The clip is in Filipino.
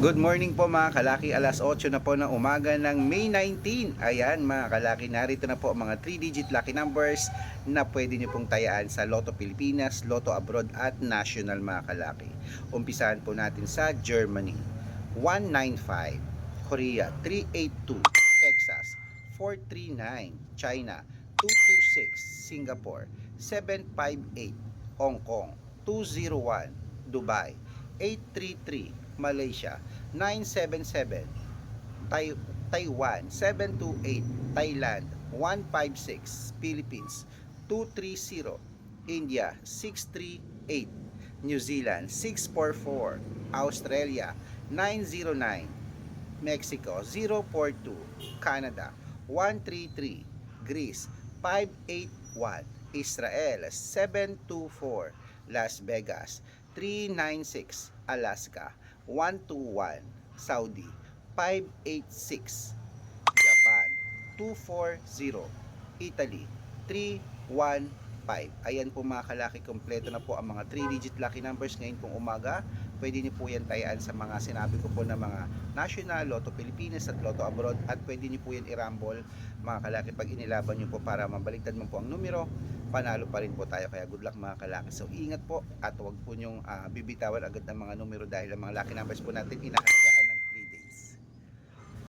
Good morning po mga kalaki, alas 8 na po ng umaga ng May 19. Ayan mga kalaki, narito na po ang mga 3-digit lucky numbers na pwede nyo pong tayaan sa Lotto Pilipinas, Lotto Abroad at National mga kalaki. Umpisahan po natin sa Germany, 195, Korea, 382, Texas, 439, China, 226, Singapore, 758, Hong Kong, 201, Dubai, 833, Malaysia, 977, Tai- Taiwan, 728, Thailand, 156, Philippines, 230, India, 638, New Zealand, 644, Australia, 909, Mexico, 042, Canada, 133, Greece, 581, Israel, 724, Las Vegas, 396, Alaska, 121, Saudi, 586, Japan, 240, Italy, 315. Ayan po mga kalaki, kompleto na po ang mga 3-digit lucky numbers ngayon pong umaga. Pwede niyo po yan tayaan sa mga sinabi ko po na mga National, Lotto Pilipinas at Lotto Abroad at pwede niyo po yan i-rumble mga kalaki pag inilaban niyo po para mabaliktad mo po ang numero panalo pa rin po tayo kaya good luck mga kalaki so ingat po at huwag po nyong ah, bibitawan agad ng mga numero dahil ang mga lucky numbers po natin inahalagahan